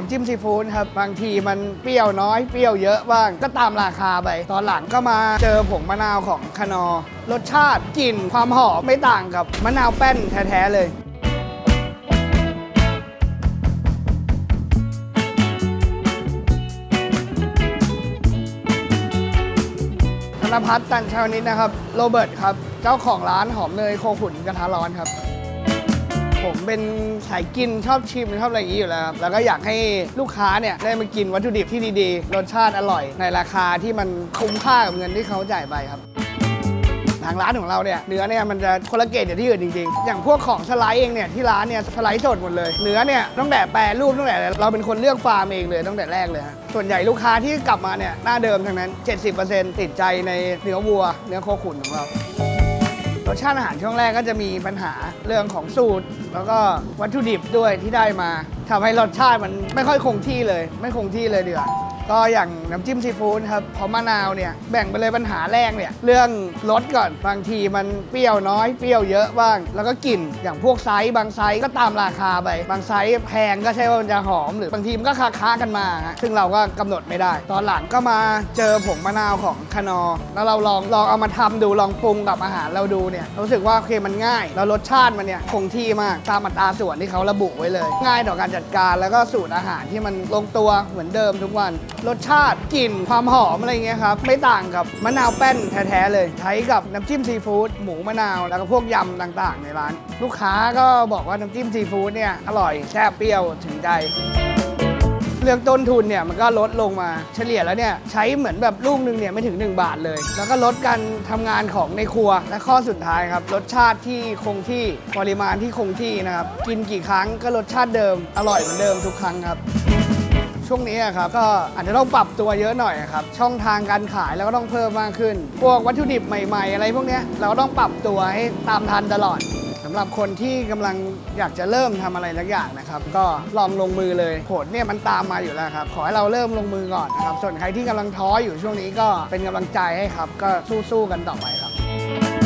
น้ำจิ้มซีฟู้ดครับ บางทีมันเปรี้ยวน้อยเปรี้ยวเยอะบ้าง ก็ตามราคาไป ตอนหลังก็มาเจอผงมะนาวของคานอร์รสชาติกลิ่นความหอมไม่ต่างกับมะนาวแป้นแท้ๆเลยธนพัฒน์ตันชาวนิดนะครับ โรเบิร์ตครับ เจ้าของร้านหอมเนยโคขุนกระทะร้อนครับ ผมเป็นสายกินชอบชิมชอบอะไรอย่างนี้อยู่แล้วครับแล้วก็อยากให้ลูกค้าเนี่ยได้มากินวัตถุดิบที่ดีๆ รสชาติอร่อย ในราคาที่มันคุ้มค่ากับเงินที่เขาจ่ายไปครับ ทางร้านของเราเนี่ยเนื้อเนี่ยมันจะคนละเกรดอย่างที่อื่นจริงๆ อย่างพวกของสไลด์เองเนี่ยที่ร้านเนี่ยสไลด์สดหมดเลยเนื้อเนี่ยตั้งแต่แปรรูปตั้งแต่เราเป็นคนเลือกฟาร์มเองเลยตั้งแต่แรกเลยฮะส่วนใหญ่ลูกค้าที่กลับมาเนี่ยหน้าเดิมทั้งนั้น 70%ติดใจในเนื้อวัว เนื้อโคขุนของเรา รสชาติอาหารช่วงแรกก็จะมีปัญหาเรื่องของสูตร แล้วก็วัตถุดิบด้วยที่ได้มาทำให้รสชาติมันไม่ค่อยคงที่เลย ไม่คงที่เลยดีกว่า ก็อย่างน้ำจิ้มซีฟู้ดครับเพราะมะนาวเนี่ยแบ่งไปเลยปัญหาแรกเนี่ยเรื่องรสก่อนบางทีมันเปรี้ยวน้อยเปรี้ยวเยอะบ้าง แล้วก็กลิ่นอย่างพวกไซส์บางไซส์ก็ตามราคาไป บางไซส์แพงก็ใช่ว่ามันจะหอม หรือบางทีมันก็คาค้ากันมาฮะซึ่งเราก็กำหนดไม่ได้ ตอนหลังก็มาเจอผงมะนาวของคานอร์แล้วเราลองลองเอามาทำดูลองปรุงกับอาหารเราดูเนี่ยรู้สึกว่าโอเคมันง่าย แล้วรสชาติมันเนี่ยคงที่มากตามอัตราส่วนที่เขาระบุไว้เลย ง่ายต่อการจัดการแล้วก็สูตรอาหารที่มันลงตัวเหมือนเดิมทุกวันรสชาติกลิ่นความหอมอะไรเงี้ยครับ ไม่ต่างกับมะนาวแป้นแท้ๆเลย ใช้กับน้ำจิ้มซีฟู้ดหมูมะนาว แล้วก็พวกยำต่างๆ ในร้าน ลูกค้าก็บอกว่าน้ำจิ้มซีฟู้ดเนี่ยอร่อยแซ่บเปรี้ยวถึงใจเรื่องต้นทุนเนี่ยมันก็ลดลงมาเฉลี่ยแล้วเนี่ยใช้เหมือนแบบลูกหนึ่งเนี่ยไม่ถึง 1 บาทเลย แล้วก็ลดการทำงานของในครัวและข้อสุดท้ายครับรสชาติที่คงที่ปริมาณที่คงที่นะครับ กินกี่ครั้งก็รสชาติเดิม อร่อยเหมือนเดิมทุกครั้งครับ ช่วงนี้อะครับก็อาจจะต้องปรับตัวเยอะหน่อยครับช่องทางการขายแล้วก็ต้องเพิ่มมากขึ้น พวกวัตถุดิบใหม่ ๆ อะไรพวกเนี้ยเราก็ต้องปรับตัวให้ตามทันตลอดสำหรับคนที่กำลังอยากจะเริ่มทำอะไรสักอย่างนะครับ ก็ลองลงมือเลยผลเนี่ยมันตามมาอยู่แล้วครับ ขอให้เราเริ่มลงมือก่อนนะครับ ส่วนใครที่กำลังท้ออยู่ช่วงนี้ก็เป็นกำลังใจให้ครับ ก็สู้ๆกันต่อไปครับ